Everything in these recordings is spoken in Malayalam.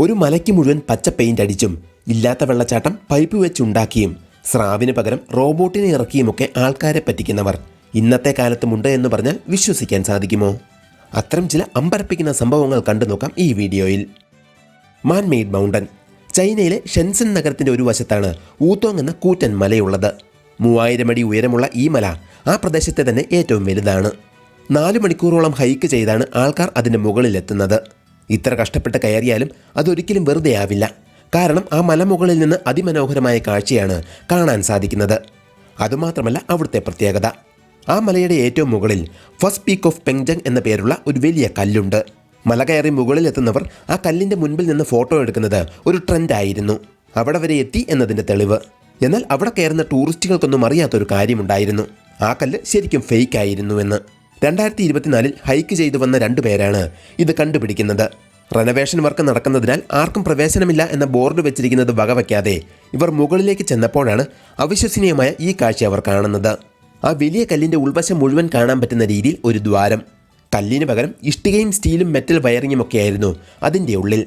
ഒരു മലയ്ക്ക് മുഴുവൻ പച്ച പെയിന്റ് അടിച്ചും ഇല്ലാത്ത വെള്ളച്ചാട്ടം പൈപ്പ് വെച്ചുണ്ടാക്കിയും സ്രാവിന് പകരം റോബോട്ടിനെ ഇറക്കിയുമൊക്കെ ആൾക്കാരെ പറ്റിക്കുന്നവർ. ഇന്നത്തെ കാലത്തുമുണ്ട് എന്ന് പറഞ്ഞാൽ വിശ്വസിക്കാൻ സാധിക്കുമോ? അത്തരം ചില അമ്പരപ്പിക്കുന്ന സംഭവങ്ങൾ കണ്ടു നോക്കാം ഈ വീഡിയോയിൽ. മാൻ മെയ്ഡ് മൗണ്ടൻ ചൈനയിലെ ഷെൻസൻ നഗരത്തിന്റെ ഒരു വശത്താണ് ഊത്തോങ് എന്ന കൂറ്റൻ മലയുള്ളത്. മൂവായിരം അടി ഉയരമുള്ള ഈ മല ആ പ്രദേശത്തെ തന്നെ ഏറ്റവും വലുതാണ്. നാല് മണിക്കൂറോളം ഹൈക്ക് ചെയ്താണ് ആൾക്കാർ അതിന്റെ മുകളിലെത്തുന്നത്. ഇത്ര കഷ്ടപ്പെട്ട് കയറിയാലും അതൊരിക്കലും വെറുതെ ആവില്ല. കാരണം ആ മലമുകളിൽ നിന്ന് അതിമനോഹരമായ കാഴ്ചയാണ് കാണാൻ സാധിക്കുന്നത്. അതുമാത്രമല്ല അവിടുത്തെ പ്രത്യേകത. ആ മലയുടെ ഏറ്റവും മുകളിൽ ഫസ്റ്റ് പീക്ക് ഓഫ് പെങ്ജങ് എന്ന പേരുള്ള ഒരു വലിയ കല്ലുണ്ട്. മല കയറി മുകളിലെത്തുന്നവർ ആ കല്ലിന്റെ മുൻപിൽ നിന്ന് ഫോട്ടോ എടുക്കുന്നത് ഒരു ട്രെൻഡായിരുന്നു അവിടെ വരെ എത്തി എന്നതിന്റെ തെളിവ്. എന്നാൽ അവിടെ കയറുന്ന ടൂറിസ്റ്റുകൾക്കൊന്നും അറിയാത്തൊരു കാര്യമുണ്ടായിരുന്നു. ആ കല്ല് ശരിക്കും ഫേക്ക് ആയിരുന്നുവെന്ന് രണ്ടായിരത്തി ഇരുപത്തിനാലിൽ ഹൈക്ക് ചെയ്തു വന്ന രണ്ടു പേരാണ് ഇത് കണ്ടുപിടിക്കുന്നത്. റെനവേഷൻ വർക്ക് നടക്കുന്നതിനാൽ ആർക്കും പ്രവേശനമില്ല എന്ന ബോർഡ് വെച്ചിരിക്കുന്നത് വകവയ്ക്കാതെ ഇവർ മുകളിലേക്ക് ചെന്നപ്പോഴാണ് അവിശ്വസനീയമായ ഈ കാഴ്ച അവർ കാണുന്നത്. ആ വലിയ കല്ലിന്റെ ഉൾവശം മുഴുവൻ കാണാൻ പറ്റുന്ന രീതിയിൽ ഒരു ദ്വാരം. കല്ലിന് പകരം ഇഷ്ടികയും സ്റ്റീലും മെറ്റൽ വയറിങ്ങും ഒക്കെയായിരുന്നു അതിന്റെ ഉള്ളിൽ.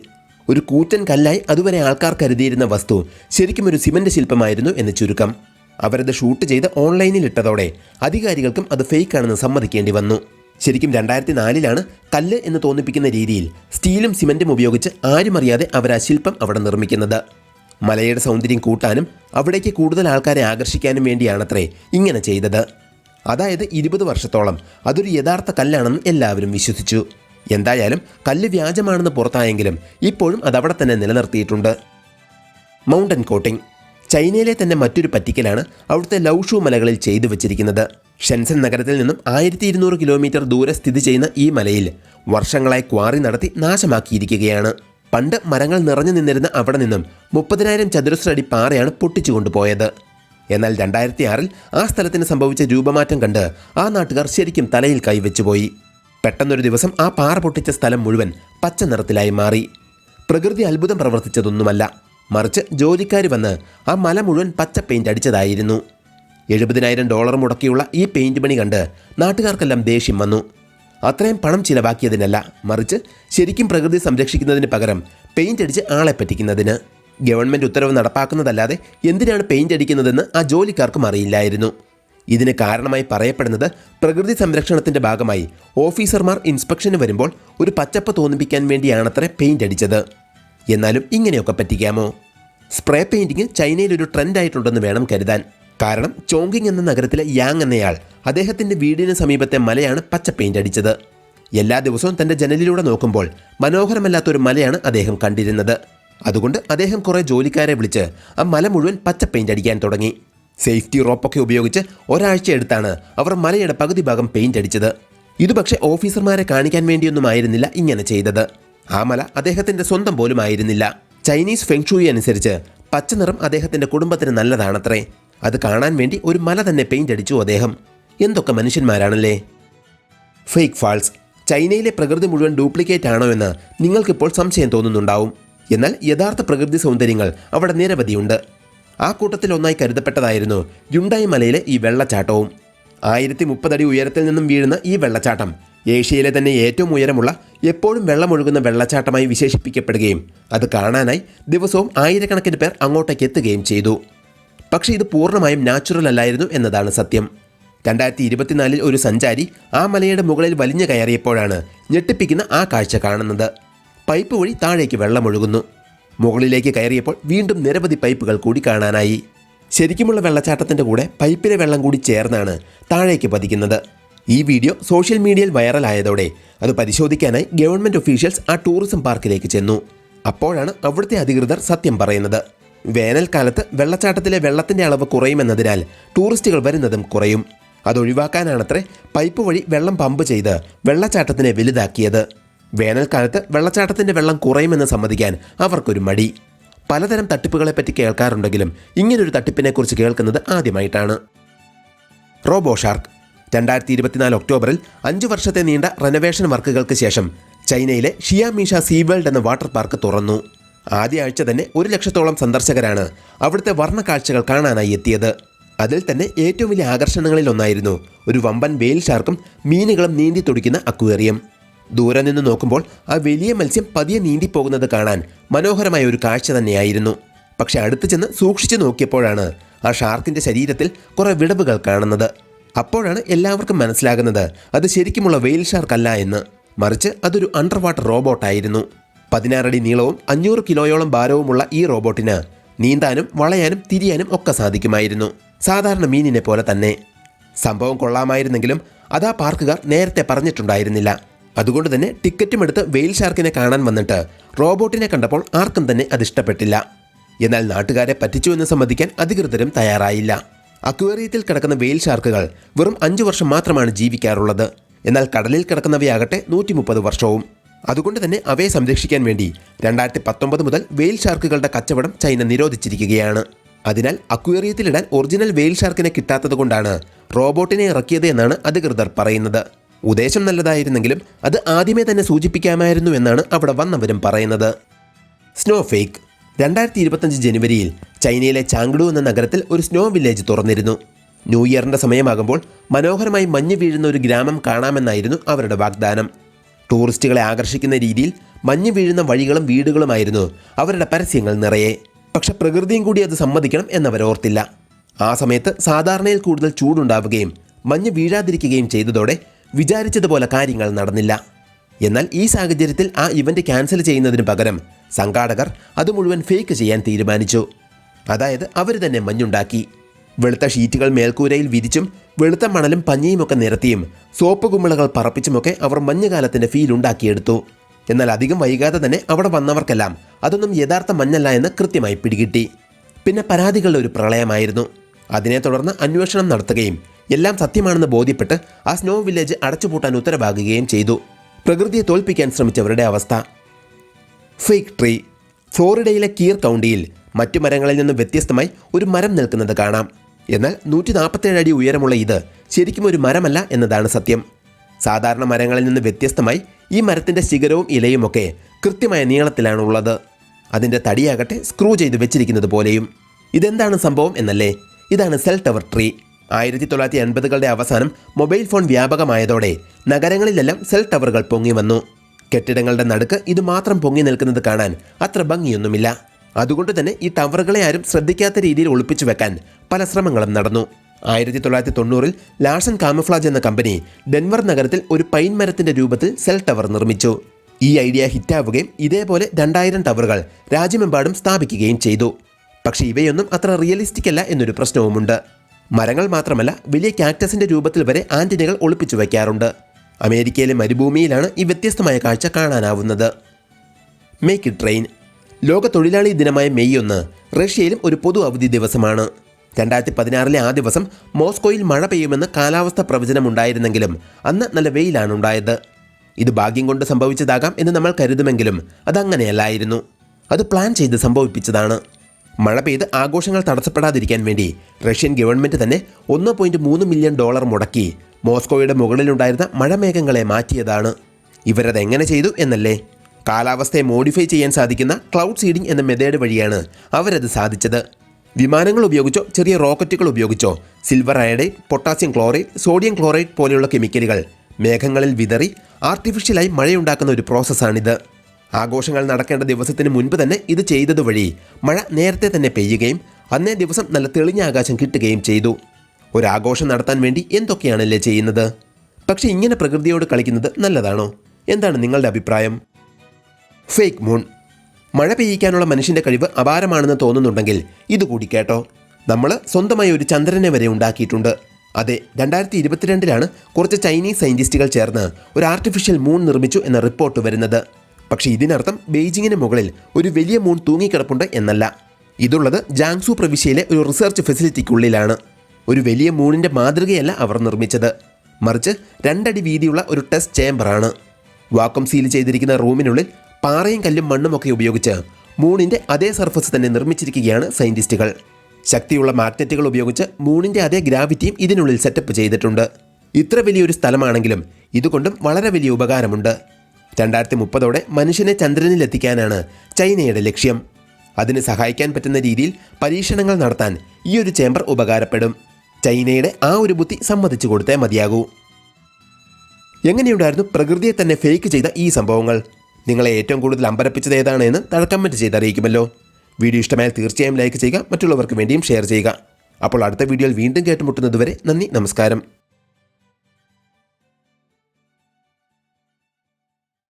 ഒരു കൂറ്റൻ കല്ലായി അതുവരെ ആൾക്കാർ കരുതിയിരുന്ന വസ്തു ശരിക്കും ഒരു സിമന്റ് ശില്പമായിരുന്നു എന്ന് ചുരുക്കം. അവരത് ഷൂട്ട് ചെയ്ത് ഓൺലൈനിൽ ഇട്ടതോടെ അധികാരികൾക്കും അത് ഫേക്ക് ആണെന്ന് സമ്മതിക്കേണ്ടി വന്നു. ശരിക്കും രണ്ടായിരത്തി നാലിലാണ് കല്ല് എന്ന് തോന്നിപ്പിക്കുന്ന രീതിയിൽ സ്റ്റീലും സിമന്റും ഉപയോഗിച്ച് ആരും അറിയാതെ അവർ ആ ശില്പം അവിടെ നിർമ്മിക്കുന്നത്. മലയുടെ സൗന്ദര്യം കൂട്ടാനും അവിടേക്ക് കൂടുതൽ ആൾക്കാരെ ആകർഷിക്കാനും വേണ്ടിയാണത്രേ ഇങ്ങനെ ചെയ്തത്. അതായത് ഇരുപത് വർഷത്തോളം അതൊരു യഥാർത്ഥ കല്ലാണെന്ന് എല്ലാവരും വിശ്വസിച്ചു. എന്തായാലും കല്ല് വ്യാജമാണെന്ന് പുറത്തായെങ്കിലും ഇപ്പോഴും അതവിടെ തന്നെ നിലനിർത്തിയിട്ടുണ്ട്. Mountain coating. ചൈനയിലെ തന്നെ മറ്റൊരു പറ്റിക്കലാണ് അവിടുത്തെ ലൗഷു മലകളിൽ ചെയ്തു വച്ചിരിക്കുന്നത്. ഷെൻസൻ നഗരത്തിൽ നിന്നും ആയിരത്തി ഇരുന്നൂറ് കിലോമീറ്റർ ദൂരെ സ്ഥിതി ചെയ്യുന്ന ഈ മലയിൽ വർഷങ്ങളായി ക്വാറി നടത്തി നാശമാക്കിയിരിക്കുകയാണ്. പണ്ട് മരങ്ങൾ നിറഞ്ഞു നിന്നിരുന്ന അവിടെ നിന്നും മുപ്പതിനായിരം ചതുരശ്ര അടി പാറയാണ് പൊട്ടിച്ചു കൊണ്ടുപോയത് എന്നാൽ രണ്ടായിരത്തി ആറിൽ ആ സ്ഥലത്തിന് സംഭവിച്ച രൂപമാറ്റം കണ്ട് ആ നാട്ടുകാർ ശരിക്കും തലയിൽ കൈവച്ചുപോയി. പെട്ടെന്നൊരു ദിവസം ആ പാറ പൊട്ടിച്ച സ്ഥലം മുഴുവൻ പച്ച നിറത്തിലായി മാറി. പ്രകൃതി അത്ഭുതം പ്രവർത്തിച്ചതൊന്നുമല്ല. മറിച്ച് ജോലിക്കാർ വന്ന് ആ മല മുഴുവൻ പച്ച പെയിന്റ് അടിച്ചതായിരുന്നു. എഴുപതിനായിരം ഡോളർ മുടക്കിയുള്ള ഈ പെയിന്റ് പണി കണ്ട് നാട്ടുകാർക്കെല്ലാം ദേഷ്യം വന്നു. അത്രയും പണം ചിലവാക്കിയതിനല്ല മറിച്ച് ശരിക്കും പ്രകൃതി സംരക്ഷിക്കുന്നതിന് പകരം പെയിന്റ് അടിച്ച് ആളെ പറ്റിക്കുന്നതിന്. ഗവൺമെന്റ് ഉത്തരവ് നടപ്പാക്കുന്നതല്ലാതെ എന്തിനാണ് പെയിന്റ് അടിക്കുന്നതെന്ന് ആ ജോലിക്കാർക്കും അറിയില്ലായിരുന്നു. ഇതിന് കാരണമായി പറയപ്പെടുന്നത് പ്രകൃതി സംരക്ഷണത്തിന്റെ ഭാഗമായി ഓഫീസർമാർ ഇൻസ്പെക്ഷന് വരുമ്പോൾ ഒരു പച്ചപ്പ് തോന്നിപ്പിക്കാൻ വേണ്ടിയാണത്രേ പെയിന്റ് അടിച്ചത്. എന്നാലും ഇങ്ങനെയൊക്കെ പറ്റിക്കാമോ? സ്പ്രേ പെയിന്റിംഗ് ചൈനയിൽ ഒരു ട്രെൻഡ് ട്രെൻഡായിട്ടുണ്ടെന്ന് വേണം കരുതാൻ. കാരണം ചോങ്കിങ് എന്ന നഗരത്തിലെ യാങ് എന്നയാൾ അദ്ദേഹത്തിന്റെ വീടിന് സമീപത്തെ മലയാണ് പച്ച പെയിന്റ് അടിച്ചത്. എല്ലാ ദിവസവും തന്റെ ജനലിലൂടെ നോക്കുമ്പോൾ മനോഹരമല്ലാത്തൊരു മലയാണ് അദ്ദേഹം കണ്ടിരുന്നത്. അതുകൊണ്ട് അദ്ദേഹം കുറേ ജോലിക്കാരെ വിളിച്ച് ആ മല മുഴുവൻ പച്ച പെയിന്റ് അടിക്കാൻ തുടങ്ങി. സേഫ്റ്റി റോപ്പൊക്കെ ഉപയോഗിച്ച് ഒരാഴ്ച എടുത്താണ് അവർ മലയുടെ പകുതി ഭാഗം പെയിന്റ് അടിച്ചത്. ഇത് പക്ഷേ ഓഫീസർമാരെ കാണിക്കാൻ വേണ്ടിയൊന്നും ആയിരുന്നില്ല ഇങ്ങനെ ചെയ്തത്. ആ മല അദ്ദേഹത്തിന്റെ സ്വന്തം പോലും ആയിരുന്നില്ല ചൈനീസ് ഫെങ്ഷൂയി അനുസരിച്ച് പച്ചനിറം അദ്ദേഹത്തിന്റെ കുടുംബത്തിന് നല്ലതാണത്രേ. അത് കാണാൻ വേണ്ടി ഒരു മല തന്നെ പെയിന്റ് അടിച്ചു അദ്ദേഹം. എന്തൊക്കെ മനുഷ്യന്മാരാണല്ലേ? ഫേക്ക് ഫാൾസ് ചൈനയിലെ പ്രകൃതി മുഴുവൻ ഡ്യൂപ്ലിക്കേറ്റ് ആണോ എന്ന് നിങ്ങൾക്കിപ്പോൾ സംശയം തോന്നുന്നുണ്ടാവും. എന്നാൽ യഥാർത്ഥ പ്രകൃതി സൗന്ദര്യങ്ങൾ അവിടെ നിരവധിയുണ്ട്. ആ കൂട്ടത്തിൽ ഒന്നായി കരുതപ്പെട്ടതായിരുന്നു യുണ്ടായി മലയിലെ ഈ വെള്ളച്ചാട്ടവും. ആയിരത്തി മുപ്പതടി ഉയരത്തിൽ നിന്നും വീഴുന്ന ഈ വെള്ളച്ചാട്ടം ഏഷ്യയിലെ തന്നെ ഏറ്റവും ഉയരമുള്ള എപ്പോഴും വെള്ളമൊഴുകുന്ന വെള്ളച്ചാട്ടമായി വിശേഷിപ്പിക്കപ്പെടുകയും അത് കാണാനായി ദിവസവും ആയിരക്കണക്കിന് പേർ അങ്ങോട്ടേക്ക് എത്തുകയും ചെയ്തു. പക്ഷേ ഇത് പൂർണമായും നാച്ചുറൽ അല്ലായിരുന്നു എന്നതാണ് സത്യം. രണ്ടായിരത്തി ഇരുപത്തിനാലിൽ ഒരു സഞ്ചാരി ആ മലയുടെ മുകളിൽ വലിഞ്ഞു കയറിയപ്പോഴാണ് ഞെട്ടിപ്പിക്കുന്ന ആ കാഴ്ച കാണുന്നത്. പൈപ്പ് വഴി താഴേക്ക് വെള്ളമൊഴുകുന്നു. മുകളിലേക്ക് കയറിയപ്പോൾ വീണ്ടും നിരവധി പൈപ്പുകൾ കൂടി കാണാനായി. ശരിക്കുമുള്ള വെള്ളച്ചാട്ടത്തിന്റെ കൂടെ പൈപ്പിലെ വെള്ളം കൂടി ചേർന്നാണ് താഴേക്ക് പതിക്കുന്നത്. ഈ വീഡിയോ സോഷ്യൽ മീഡിയയിൽ വൈറലായതോടെ അത് പരിശോധിക്കാനായി ഗവൺമെന്റ് ഒഫീഷ്യൽസ് ആ ടൂറിസം പാർക്കിലേക്ക് ചെന്നു. അപ്പോഴാണ് അവിടുത്തെ അധികൃതർ സത്യം പറയുന്നത്. വേനൽക്കാലത്ത് വെള്ളച്ചാട്ടത്തിലെ വെള്ളത്തിന്റെ അളവ് കുറയുമെന്നതിനാൽ ടൂറിസ്റ്റുകൾ വരുന്നതും കുറയും. അതൊഴിവാക്കാനാണത്രേ പൈപ്പ് വഴി വെള്ളം പമ്പ് ചെയ്ത് വെള്ളച്ചാട്ടത്തിനെ വലുതാക്കിയത്. വേനൽക്കാലത്ത് വെള്ളച്ചാട്ടത്തിന്റെ വെള്ളം കുറയുമെന്ന് സമ്മതിക്കാൻ അവർക്കൊരു മടി. പലതരം തട്ടിപ്പുകളെപ്പറ്റി കേൾക്കാറുണ്ടെങ്കിലും ഇങ്ങനൊരു തട്ടിപ്പിനെക്കുറിച്ച് കേൾക്കുന്നത് ആദ്യമായിട്ടാണ്. റോബോ ഷാർക്ക് രണ്ടായിരത്തി ഇരുപത്തിനാല് ഒക്ടോബറിൽ അഞ്ചു വർഷത്തെ നീണ്ട റെനോവേഷൻ വർക്കുകൾക്ക് ശേഷം ചൈനയിലെ ഷിയാമീഷ സീ വേൾഡ് എന്ന വാട്ടർ പാർക്ക് തുറന്നു. ആദ്യ ആഴ്ച തന്നെ ഒരു ലക്ഷത്തോളം സന്ദർശകരാണ് അവിടുത്തെ വർണ കാഴ്ചകൾ കാണാനായി എത്തിയത്. അതിൽ തന്നെ ഏറ്റവും വലിയ ആകർഷണങ്ങളിൽ ഒന്നായിരുന്നു ഒരു വമ്പൻ വെയിൽ ഷാർക്കും മീനുകളും നീന്തി തുടിക്കുന്ന അക്വേറിയം. ദൂരെ നിന്ന് നോക്കുമ്പോൾ ആ വലിയ മത്സ്യം പതിയെ നീന്തിപ്പോകുന്നത് കാണാൻ മനോഹരമായ ഒരു കാഴ്ച തന്നെയായിരുന്നു. പക്ഷെ അടുത്ത് ചെന്ന് സൂക്ഷിച്ചു നോക്കിയപ്പോഴാണ് ആ ഷാർക്കിന്റെ ശരീരത്തിൽ കുറേ വിടവുകൾ കാണുന്നത്. അപ്പോഴാണ് എല്ലാവർക്കും മനസ്സിലാകുന്നത് അത് ശരിക്കുമുള്ള വെയിൽ ഷാർക്ക് അല്ല എന്ന്. മറിച്ച് അതൊരു അണ്ടർ വാട്ടർ റോബോട്ടായിരുന്നു പതിനാറടി നീളവും അഞ്ഞൂറ് കിലോയോളം ഭാരവുമുള്ള ഈ റോബോട്ടിന് നീന്താനും വളയാനും തിരിയാനും ഒക്കെ സാധിക്കുമായിരുന്നു. സാധാരണ മീനിനെ പോലെ തന്നെ. സംഭവം കൊള്ളാമായിരുന്നെങ്കിലും അതാ പാർക്കുകാർ നേരത്തെ പറഞ്ഞിട്ടുണ്ടായിരുന്നില്ല. അതുകൊണ്ട് തന്നെ ടിക്കറ്റും എടുത്ത് വെയിൽ ഷാർക്കിനെ കാണാൻ വന്നിട്ട് റോബോട്ടിനെ കണ്ടപ്പോൾ ആർക്കും തന്നെ അത് ഇഷ്ടപ്പെട്ടില്ല. എന്നാൽ നാട്ടുകാരെ പറ്റിച്ചു എന്ന് സമ്മതിക്കാൻ അധികൃതരും തയ്യാറായില്ല. അക്വേറിയത്തിൽ കിടക്കുന്ന വെയിൽ ഷാർക്കുകൾ വെറും അഞ്ചു വർഷം മാത്രമാണ് ജീവിക്കാറുള്ളത്. എന്നാൽ കടലിൽ കിടക്കുന്നവയാകട്ടെ നൂറ്റി മുപ്പത് വർഷവും. അതുകൊണ്ട് തന്നെ അവയെ സംരക്ഷിക്കാൻ വേണ്ടി രണ്ടായിരത്തി പത്തൊമ്പത് മുതൽ വെയിൽ ഷാർക്കുകളുടെ കച്ചവടം ചൈന നിരോധിച്ചിരിക്കുകയാണ്. അതിനാൽ അക്വേറിയത്തിലിടാൻ ഒറിജിനൽ വെയിൽ ഷാർക്കിനെ കിട്ടാത്തത് കൊണ്ടാണ് റോബോട്ടിനെ ഇറക്കിയത് എന്നാണ് അധികൃതർ പറയുന്നത്. ഉദ്ദേശം നല്ലതായിരുന്നെങ്കിലും അത് ആദ്യമേ തന്നെ സൂചിപ്പിക്കാമായിരുന്നു എന്നാണ് അവിടെ വന്നവരും പറയുന്നത്. സ്നോ ഫേക്ക് രണ്ടായിരത്തി ഇരുപത്തഞ്ച് ജനുവരിയിൽ ചൈനയിലെ ചാങ്ഡു എന്ന നഗരത്തിൽ ഒരു സ്നോ വില്ലേജ് തുറന്നിരുന്നു. ന്യൂ ഇയറിന്റെ സമയമാകുമ്പോൾ മനോഹരമായി മഞ്ഞ് വീഴുന്ന ഒരു ഗ്രാമം കാണാമെന്നായിരുന്നു അവരുടെ വാഗ്ദാനം. ടൂറിസ്റ്റുകളെ ആകർഷിക്കുന്ന രീതിയിൽ മഞ്ഞ് വീഴുന്ന വഴികളും വീടുകളുമായിരുന്നു അവരുടെ പരസ്യങ്ങൾ നിറയെ. പക്ഷെ പ്രകൃതിയും കൂടി അത് സമ്മതിക്കണം എന്നവരോർത്തില്ല ആ സമയത്ത് സാധാരണയിൽ കൂടുതൽ ചൂടുണ്ടാവുകയും മഞ്ഞ് വീഴാതിരിക്കുകയും ചെയ്തതോടെ വിചാരിച്ചതുപോലെ കാര്യങ്ങൾ നടന്നില്ല. എന്നാൽ ഈ സാഹചര്യത്തിൽ ആ ഇവന്റ് ക്യാൻസൽ ചെയ്യുന്നതിന് പകരം സംഘാടകർ അത് മുഴുവൻ ഫേക്ക് ചെയ്യാൻ തീരുമാനിച്ചു. അതായത് അവർ തന്നെ മഞ്ഞുണ്ടാക്കി. വെളുത്ത ഷീറ്റുകൾ മേൽക്കൂരയിൽ വിരിച്ചും വെളുത്ത മണലും പഞ്ഞിയുമൊക്കെ നിരത്തിയും സോപ്പ് കുമ്മിളകൾ പറപ്പിച്ചുമൊക്കെ അവർ മഞ്ഞുകാലത്തിന്റെ ഫീൽ ഉണ്ടാക്കിയെടുത്തു. എന്നാൽ അധികം വൈകാതെ തന്നെ അവിടെ വന്നവർക്കെല്ലാം അതൊന്നും യഥാർത്ഥ മഞ്ഞല്ല എന്ന് കൃത്യമായി പിടികിട്ടി. പിന്നെ പരാതികളുടെ ഒരു പ്രളയമായിരുന്നു. അതിനെ തുടർന്ന് അന്വേഷണം നടത്തുകയും എല്ലാം സത്യമാണെന്ന് ബോധ്യപ്പെട്ട് ആ സ്നോ വില്ലേജ് അടച്ചുപൂട്ടാൻ ഉത്തരവാകുകയും ചെയ്തു. പ്രകൃതിയെ തോൽപ്പിക്കാൻ ശ്രമിച്ചവരുടെ അവസ്ഥ. ഫേക്ക് ട്രീ ഫ്ലോറിഡയിലെ കീർ കൗണ്ടിയിൽ മറ്റു മരങ്ങളിൽ നിന്ന് വ്യത്യസ്തമായി ഒരു മരം നിൽക്കുന്നത് കാണാം. എന്നാൽ നൂറ്റി നാൽപ്പത്തേഴ് അടി ഉയരമുള്ള ഇത് ശരിക്കും ഒരു മരമല്ല എന്നതാണ് സത്യം. സാധാരണ മരങ്ങളിൽ നിന്ന് വ്യത്യസ്തമായി ഈ മരത്തിന്റെ ശിഖരവും ഇലയുമൊക്കെ കൃത്യമായ നീളത്തിലാണ് ഉള്ളത് അതിന്റെ തടിയാകട്ടെ സ്ക്രൂ ചെയ്ത് വെച്ചിരിക്കുന്നത് പോലെയും. ഇതെന്താണ് സംഭവം എന്നല്ലേ? ഇതാണ് സെൽ ടവർ ട്രീ. ആയിരത്തി തൊള്ളായിരത്തി എൺപതുകളുടെ അവസാനം മൊബൈൽ ഫോൺ വ്യാപകമായതോടെ നഗരങ്ങളിലെല്ലാം സെൽ ടവറുകൾ പൊങ്ങി വന്നു. കെട്ടിടങ്ങളുടെ നടുക്ക് ഇത് മാത്രം പൊങ്ങി നിൽക്കുന്നത് കാണാൻ അത്ര ഭംഗിയൊന്നുമില്ല. അതുകൊണ്ട് തന്നെ ഈ ടവറുകളെ ആരും ശ്രദ്ധിക്കാത്ത രീതിയിൽ ഒളിപ്പിച്ചു വെക്കാൻ പല ശ്രമങ്ങളും നടന്നു. ആയിരത്തി തൊള്ളായിരത്തി തൊണ്ണൂറിൽ ലാഷൻ കാമഫ്ലാജ് എന്ന കമ്പനി ഡെൻവർ നഗരത്തിൽ ഒരു പൈൻ മരത്തിന്റെ രൂപത്തിൽ സെൽ ടവർ നിർമ്മിച്ചു. ഈ ഐഡിയ ഹിറ്റാവുകയും ഇതേപോലെ രണ്ടായിരം ടവറുകൾ രാജ്യമെമ്പാടും സ്ഥാപിക്കുകയും ചെയ്തു. പക്ഷേ ഇവയൊന്നും അത്ര റിയലിസ്റ്റിക് അല്ല എന്നൊരു പ്രശ്നവുമുണ്ട്. മരങ്ങൾ മാത്രമല്ല വലിയ കാക്ടസിന്റെ രൂപത്തിൽ വരെ ആന്റിനകൾ ഒളിപ്പിച്ചു വയ്ക്കാറുണ്ട്. അമേരിക്കയിലെ മരുഭൂമിയിലാണ് ഈ വ്യത്യസ്തമായ കാഴ്ച കാണാനാവുന്നത്. Make it train. ലോക തൊഴിലാളി ദിനമായ മെയ് ഒന്ന് റഷ്യയിലും ഒരു പൊതു അവധി ദിവസമാണ്. രണ്ടായിരത്തി പതിനാറിലെ ആ ദിവസം മോസ്കോയിൽ മഴ പെയ്യുമെന്ന് കാലാവസ്ഥ പ്രവചനമുണ്ടായിരുന്നെങ്കിലും അന്ന് നല്ല വെയിലാണ് ഉണ്ടായത്. ഇത് ഭാഗ്യം കൊണ്ട് സംഭവിച്ചതാകാം എന്ന് നമ്മൾ കരുതുമെങ്കിലും അതങ്ങനെയല്ലായിരുന്നു. അത് പ്ലാൻ ചെയ്ത് സംഭവിപ്പിച്ചതാണ്. മഴ പെയ്ത് ആഘോഷങ്ങൾ തടസ്സപ്പെടാതിരിക്കാൻ വേണ്ടി റഷ്യൻ ഗവൺമെന്റ് തന്നെ ഒന്ന് പോയിന്റ് മൂന്ന് മില്യൺ ഡോളർ മുടക്കി മോസ്കോയുടെ മുകളിലുണ്ടായിരുന്ന മഴമേഘങ്ങളെ മാറ്റിയതാണ്. ഇവരത് എങ്ങനെ ചെയ്തു എന്നല്ലേ? കാലാവസ്ഥയെ മോഡിഫൈ ചെയ്യാൻ സാധിക്കുന്ന ക്ലൗഡ് സീഡിംഗ് എന്ന മെത്തേഡ് വഴിയാണ് അവരത് സാധിച്ചത്. വിമാനങ്ങൾ ഉപയോഗിച്ചോ ചെറിയ റോക്കറ്റുകൾ ഉപയോഗിച്ചോ silver iodide potassium chloride sodium chloride പോലെയുള്ള കെമിക്കലുകൾ മേഘങ്ങളിൽ വിതറി ആർട്ടിഫിഷ്യലായി മഴയുണ്ടാക്കുന്ന ഒരു പ്രോസസ്സാണിത് ആഘോഷങ്ങൾ നടക്കേണ്ട ദിവസത്തിന് മുൻപ് തന്നെ ഇത് ചെയ്തതുവഴി മഴ നേരത്തെ തന്നെ പെയ്യുകയും അന്നേ ദിവസം നല്ല തെളിഞ്ഞ ആകാശം കിട്ടുകയും ചെയ്തു. ഒരാഘോഷം നടത്താൻ വേണ്ടി എന്തൊക്കെയാണല്ലേ ചെയ്യുന്നത്? പക്ഷെ ഇങ്ങനെ പ്രകൃതിയോട് കളിക്കുന്നത് നല്ലതാണോ? എന്താണ് നിങ്ങളുടെ അഭിപ്രായം? Fake moon. മഴ പെയ്യിക്കാനുള്ള മനുഷ്യന്റെ കഴിവ് അപാരമാണെന്ന് തോന്നുന്നുണ്ടെങ്കിൽ ഇതുകൂടി കേട്ടോ. നമ്മൾ സ്വന്തമായി ഒരു ചന്ദ്രനെ വരെ ഉണ്ടാക്കിയിട്ടുണ്ട്. അതെ രണ്ടായിരത്തി ഇരുപത്തിരണ്ടിലാണ് കുറച്ച് ചൈനീസ് സയന്റിസ്റ്റുകൾ ചേർന്ന് ഒരു ആർട്ടിഫിഷ്യൽ മൂൺ നിർമ്മിച്ചു എന്ന റിപ്പോർട്ട് വരുന്നത്. പക്ഷേ ഇതിനർത്ഥം ബെയ്ജിങ്ങിന് മുകളിൽ ഒരു വലിയ മൂൺ തൂങ്ങിക്കിടപ്പുണ്ട് എന്നല്ല. ഇതുള്ളത് ജാങ്സു പ്രവിശ്യയിലെ ഒരു റിസർച്ച് ഫെസിലിറ്റിക്കുള്ളിലാണ് ഒരു വലിയ മൂണിന്റെ മാതൃകയല്ല അവർ നിർമ്മിച്ചത്. മറിച്ച് രണ്ടടി വീതിയുള്ള ഒരു ടെസ്റ്റ് ചേംബറാണ് വാക്വം സീൽ ചെയ്തിരിക്കുന്ന റൂമിനുള്ളിൽ പാറയും കല്ലും മണ്ണുമൊക്കെ ഉപയോഗിച്ച് മൂണിന്റെ അതേ സർഫസ് തന്നെ നിർമ്മിച്ചിരിക്കുകയാണ് സയന്റിസ്റ്റുകൾ ശക്തിയുള്ള മാഗ്നറ്റുകൾ ഉപയോഗിച്ച് മൂണിന്റെ അതേ ഗ്രാവിറ്റിയും ഇതിനുള്ളിൽ സെറ്റപ്പ് ചെയ്തിട്ടുണ്ട്. ഇത്ര വലിയൊരു സ്ഥലമാണെങ്കിലും ഇതുകൊണ്ടും വളരെ വലിയ ഉപകാരമുണ്ട്. രണ്ടായിരത്തി മുപ്പതോടെ മനുഷ്യനെ ചന്ദ്രനിൽ എത്തിക്കാനാണ് ചൈനയുടെ ലക്ഷ്യം. അതിന് സഹായിക്കാൻ പറ്റുന്ന രീതിയിൽ പരീക്ഷണങ്ങൾ നടത്താൻ ഈ ഒരു ചേംബർ ഉപകാരപ്പെടും. ചൈനയുടെ ആ ഒരു ബുദ്ധി സമ്മതിച്ചു കൊടുത്തേ മതിയാകൂ. എങ്ങനെയുണ്ടായിരുന്നു പ്രകൃതിയെ തന്നെ ഫേക്ക് ചെയ്ത ഈ സംഭവങ്ങൾ? നിങ്ങളെ ഏറ്റവും കൂടുതൽ അമ്പരപ്പിച്ചത് ഏതാണ് എന്ന് ചെയ്ത് അറിയിക്കുമല്ലോ. വീഡിയോ ഇഷ്ടമായാൽ തീർച്ചയായും ലൈക്ക് ചെയ്യുക മറ്റുള്ളവർക്ക് വേണ്ടിയും ഷെയർ ചെയ്യുക. അപ്പോൾ അടുത്ത വീഡിയോയിൽ വീണ്ടും കേട്ടുമുട്ടുന്നതുവരെ നന്ദി നമസ്കാരം.